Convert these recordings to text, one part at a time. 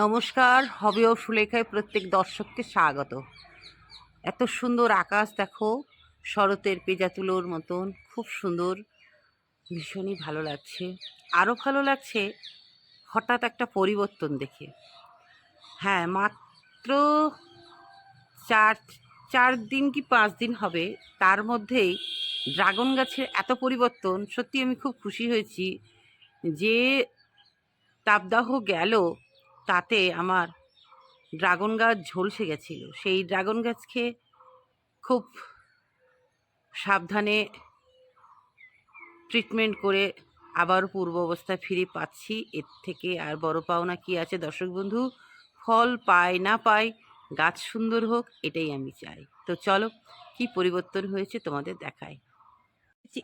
নমস্কার, হবে ও সুলেখায় প্রত্যেক দর্শককে স্বাগত। এত সুন্দর আকাশ দেখো, শরতের পেজা তুলোর মতন, খুব সুন্দর, ভীষণই ভালো লাগছে। আরও ভালো লাগছে হঠাৎ একটা পরিবর্তন দেখে। হ্যাঁ মাত্র চার চার দিন কি পাঁচ দিন হবে, তার মধ্যেই ড্রাগন গাছের এত পরিবর্তন সত্যি আমি খুব খুশি হয়েছি যে তাপদাহ গেল তাতে আমার ড্রাগন গাছ ঝলসে গেছিল। সেই ড্রাগন গাছকে খুব সাবধানে ট্রিটমেন্ট করে আবার পূর্ব অবস্থায় ফিরে পাচ্ছি। এর থেকে আর বড় পাওনা কি আছে দর্শক বন্ধু? ফল পায় না পায়, গাছ সুন্দর হোক, এটাই আমি চাই। তো চলো, কি পরিবর্তন হয়েছে তোমাদের দেখায়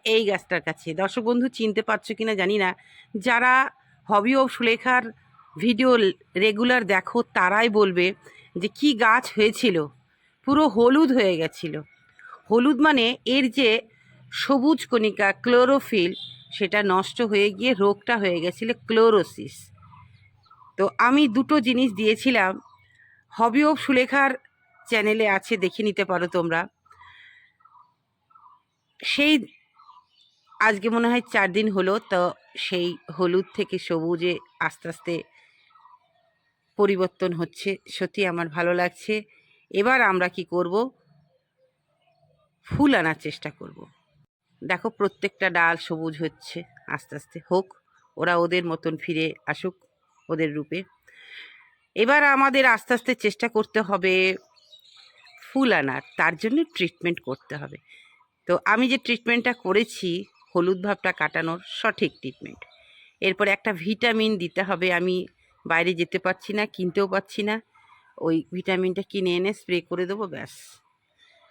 এই গাছটার কাছে। দর্শক বন্ধু, চিনতে পারছ কিনা জানি না। যারা হবি ও সুলেখার ভিডিও রেগুলার দেখো, তারাই বলবে যে কি গাছ হয়েছিল। পুরো হলুদ হয়ে গেছিল। হলুদ মানে এর যে সবুজ কণিকা, ক্লোরোফিল, সেটা নষ্ট হয়ে গিয়ে রোগটা হয়ে গেছিল, ক্লোরোসিস। তো আমি দুটো জিনিস দিয়েছিলাম। হবি অফ সুলেখার চ্যানেলে আছে, দেখে নিতে পারো তোমরা। সেই আজকে মনে হয় চার দিন হলো, তো সেই হলুদ থেকে সবুজে আস্তে আস্তে পরিবর্তন হচ্ছে। সত্যি আমার ভালো লাগছে। এবার আমরা কি করব? ফুল আনার চেষ্টা করব। দেখো প্রত্যেকটা ডাল সবুজ হচ্ছে, আস্তে আস্তে হোক, ওরা ওদের মতন ফিরে আসুক ওদের রূপে। এবার আমাদের আস্তে আস্তে চেষ্টা করতে হবে ফুল আনার, তার জন্য ট্রিটমেন্ট করতে হবে। তো আমি যে ট্রিটমেন্টটা করেছি, হলুদ ভাবটা কাটানোর সঠিক ট্রিটমেন্ট এরপর একটা ভিটামিন দিতে হবে আমি বাইরে যেতে পারছি না, কিনতেও পাচ্ছি না। ওই ভিটামিনটা কিনে এনে স্প্রে করে দেবো, ব্যাস।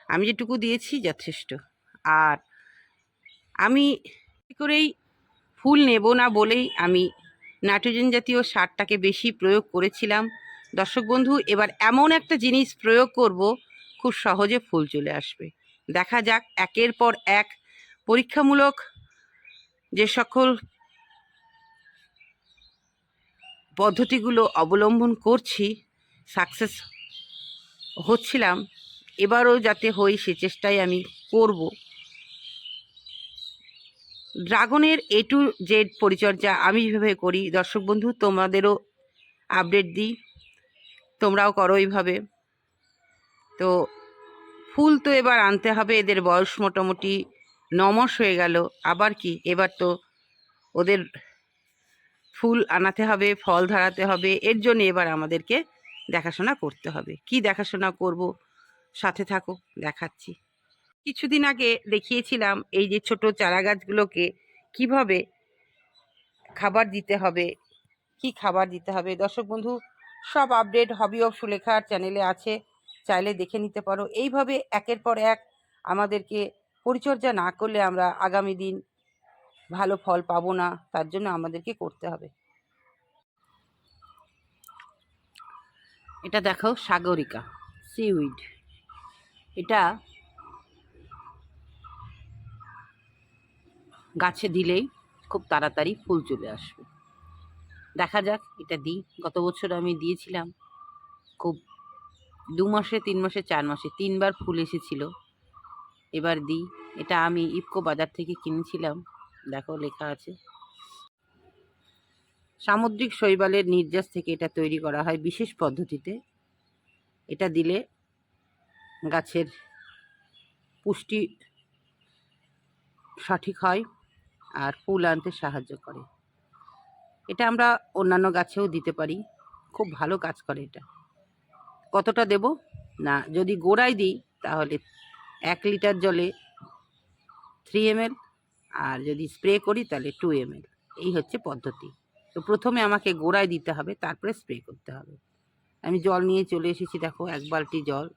আমি যেটুকু দিয়েছি যথেষ্ট। আর আমি করেই ফুল নেব না বলেই আমি নাইট্রোজেন জাতীয় সারটাকে বেশি প্রয়োগ করেছিলাম। দর্শক বন্ধু, এবার এমন একটা জিনিস প্রয়োগ করব, খুব সহজে ফুল চলে আসবে। দেখা যাক, একের পর এক পরীক্ষামূলক যে সকল পদ্ধতিগুলো অবলম্বন করছি সাকসেস হচ্ছিলাম, এবারও যাতে হই সে চেষ্টাই আমি করব। ড্রাগনের এ টু জেড পরিচর্যা আমি যেভাবে করি, দর্শক বন্ধু, তোমাদেরও আপডেট দিই, তোমরাও করো এইভাবে। তো ফুল তো এবার আনতে হবে, এদের বয়স মোটামুটি নমস হয়ে গেল, আবার কি? এবার তো ওদের ফুল আনাতে হবে, ফল ধরাতে হবে, এর জন্য এবার আমাদেরকে দেখাশোনা করতে হবে। কি দেখাশোনা করব? সাথে থাকো, দেখাচ্ছি। কিছুদিন আগে দেখিয়েছিলাম এই যে ছোট চারা গাছগুলোকে কীভাবে খাবার দিতে হবে, কি খাবার দিতে হবে। দর্শক বন্ধু, সব আপডেট হবি অফ সুলেখার চ্যানেলে আছে, চাইলে দেখে নিতে পারো। এইভাবে একের পর এক আমাদেরকে পরিচর্যা না করলে আমরা আগামী দিন ভালো ফল পাবো না, তার জন্য আমাদেরকে করতে হবে। এটা দেখো সাগরিকা সিউইড এটা গাছে দিলেই খুব তাড়াতাড়ি ফুল চলে আসবে। দেখা যাক, এটা দিই। গত বছর আমি দিয়েছিলাম, খুব দু মাসে, তিন মাসে, চার মাসে, তিনবার ফুল এসেছিল। এবার দিই। এটা আমি ইফকো বাজার থেকে কিনেছিলাম। দেখো লেখা আছে। সামুদ্রিক শৈবালের নির্যাস থেকে এটা তৈরি করা হয় বিশেষ পদ্ধতিতে। এটা দিলে গাছের পুষ্টি সঠিক হয় আর ফুল আনতে সাহায্য করে। এটা আমরা অন্যান্য গাছেও দিতে পারি। খুব ভালো কাজ করে এটা। কতটা দেব? না, যদি গোড়ায় দিই তাহলে এক লিটার জলে থ্রি এমএল আর যদি স্প্রে করি তাহলে টু এমএল এই হচ্ছে পদ্ধতি। তো প্রথমে আমাকে গোড়ায় দিতে হবে, তারপরে স্প্রে করতে হবে। আমি জল নিয়ে চলে এসেছি, দেখো, এক বালতি জল।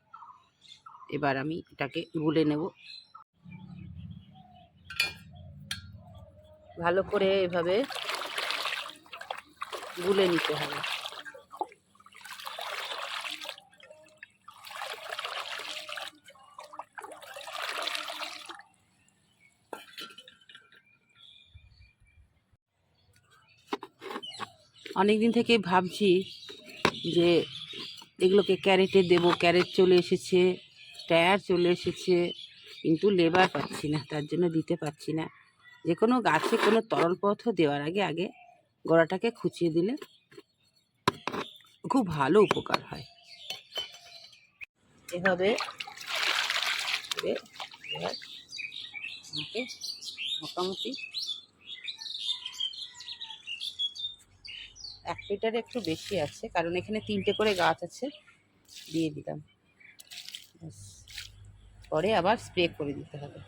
এবার আমি এটাকে গুলে নেব। ভালো করে এভাবে গুলে নিতে হবে। অনেক দিন থেকে ভাবছি যে এগুলোকে ক্যারেটে দেব। ক্যারেট চলে এসেছে, টায়ার চলে এসেছে, কিন্তু লেবার পাচ্ছি না, তার জন্য দিতে পারছি না। যে কোনো গাছে কোনো তরল পদার্থ দেওয়ার আগে আগে গোড়াটাকে খুঁচিয়ে দিলে খুব ভালো উপকার হয়। এভাবে আমাকে মোটামুটি এক লিটারে একটু বেশি আছে, কারণ এখানে তিনটে করে গাছ আছে, দিয়ে দিলাম। পরে আবার স্প্রে করে দিতে হবে।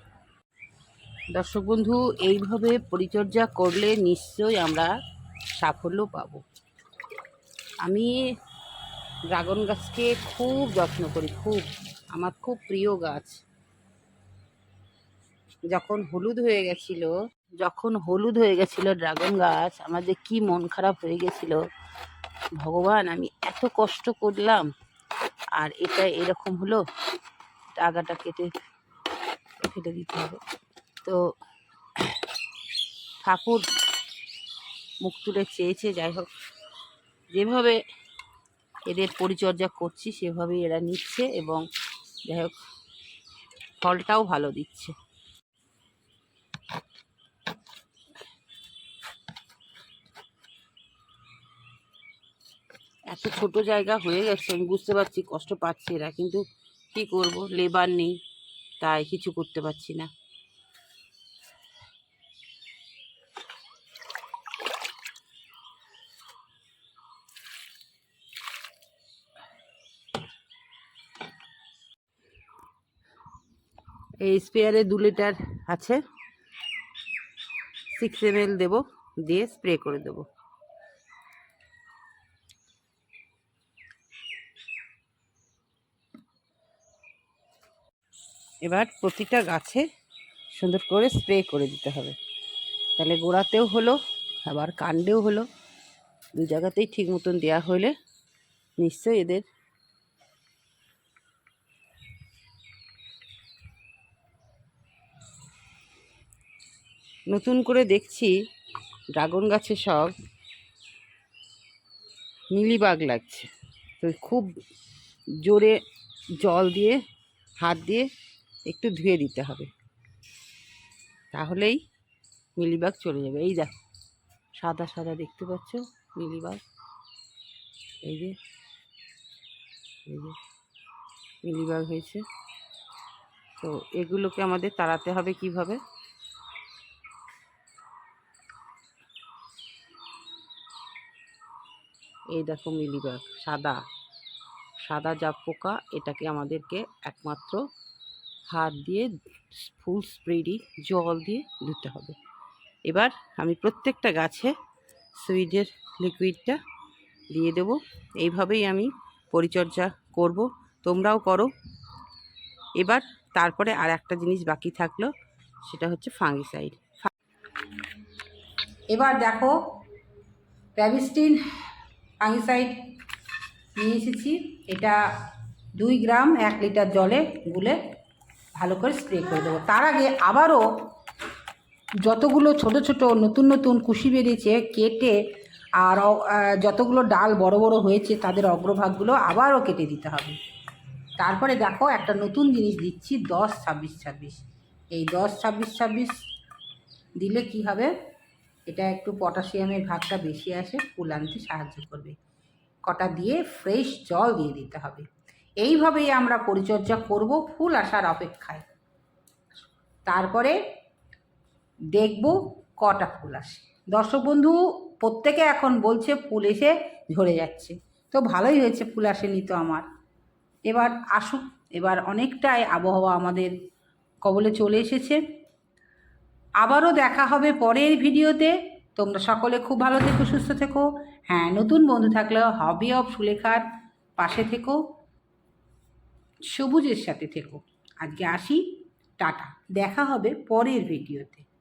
দর্শক বন্ধু, এইভাবে পরিচর্যা করলে নিশ্চয়ই আমরা সাফল্য পাবো। আমি ড্রাগন গাছকে খুব যত্ন করি, খুব। আমার খুব প্রিয় গাছ। যখন হলুদ হয়ে গেছিল যখন হলুদ হয়ে গেছিল ড্রাগন গাছ, আমার যে কী মন খারাপ হয়ে গেছিল। ভগবান, আমি এত কষ্ট করলাম। আর এটা এরকম হলো, আগাটা কেটে ফেলে দিতে হবে। তো ঠাকুর মুখ তুলে চেয়েছে, যাই হোক। যেভাবে এদের পরিচর্যা করছি, সেভাবেই এরা নিচ্ছে এবং যাই হোক, ফলটাও ভালো দিচ্ছে। এত ছোট জায়গা হয়ে গেছে, আমি বুঝতে পারছি, কষ্ট পাচ্ছে এরা, কিন্তু কি করব? লেবার নেই, তাই কিছু করতে পারছি না। এই স্প্রেয়ারে দু লিটার আছে। সিক্স এম দেবো, দিয়ে স্প্রে করে দেবো। এবার প্রতিটা গাছে সুন্দর করে স্প্রে করে দিতে হবে। তাহলে গোড়াতেও হলো, আবার কাণ্ডেও হলো। দু জায়গাতেই ঠিক মতন দেওয়া হলে নিশ্চয়ই এদের নতুন করে দেখছি ড্রাগন গাছে সব মিলিবাগ লাগছে। তো খুব জোরে জল দিয়ে, হাত দিয়ে একটু ধুয়ে দিতে হবে। তাহলেই মিলিবাগ চলে যাবে। এই দেখো, সাদা সাদা দেখতে পাচ্ছ মিলিবাগ। এই যে এই যে মিলিবাগ হয়েছে। তো এগুলোকে আমাদের তাড়াতে হবে কীভাবে? এই দেখো মিলিবাগ, সাদা। সাদা জাপ পোকা, এটাকে আমাদেরকে একমাত্র হাত দিয়ে ফুল স্প্রেডি জল দিয়ে ধুতে হবে। এবার আমি প্রত্যেকটা গাছে সুইডের লিকুইডটা দিয়ে দেব। এইভাবেই আমি পরিচর্যা করব। তোমরাও করো। এবার তারপরে আর একটা জিনিস বাকি থাকল, সেটা হচ্ছে ফাঙ্গিসাইড। এবার দেখো, প্যাভিস্টিন ফাঙ্গিসাইড নিয়ে এসেছি। এটা দুই গ্রাম এক লিটার জলে গুলে ভালো করে স্প্রে করে দেবো। তার আগে আবারও যতগুলো ছোট ছোট নতুন নতুন কুশি বেরিয়েছে, কেটে আর যতগুলো ডাল বড় বড় হয়েছে, তাদের অগ্রভাগগুলো আবারও কেটে দিতে হবে। তারপরে দেখো একটা নতুন জিনিস দিচ্ছি, দশ ছাব্বিশ ছাব্বিশ। এই দশ ছাব্বিশ ছাব্বিশ দিলে কি হবে? এটা একটু পটাশিয়ামের ভাগটা বেশি আসে, ফুল আনতে সাহায্য করবে। কটা দিয়ে ফ্রেশ জল দিয়ে দিতে হবে। এইভাবেই আমরা পরিচর্যা করব ফুল আসার অপেক্ষায়। তারপরে দেখব কটা ফুল আসে। দর্শক বন্ধু, প্রত্যেকে এখন বলছে ফুল এসে ঝরে যাচ্ছে। তো ভালোই হয়েছে ফুল আসেনি তো আমার। এবার আসুক এবার অনেকটাই আবহাওয়া আমাদের কবলে চলে এসেছে। আবারও দেখা হবে পরের ভিডিওতে। তোমরা সকলে খুব ভালো থেকো, সুস্থ থেকো। হ্যাঁ নতুন বন্ধু থাকলেও হবি অফ সুলেখার পাশে থেকো। সবুজের সাথে থেকো। আজকে আসি টাটা। দেখা হবে পরের ভিডিওতে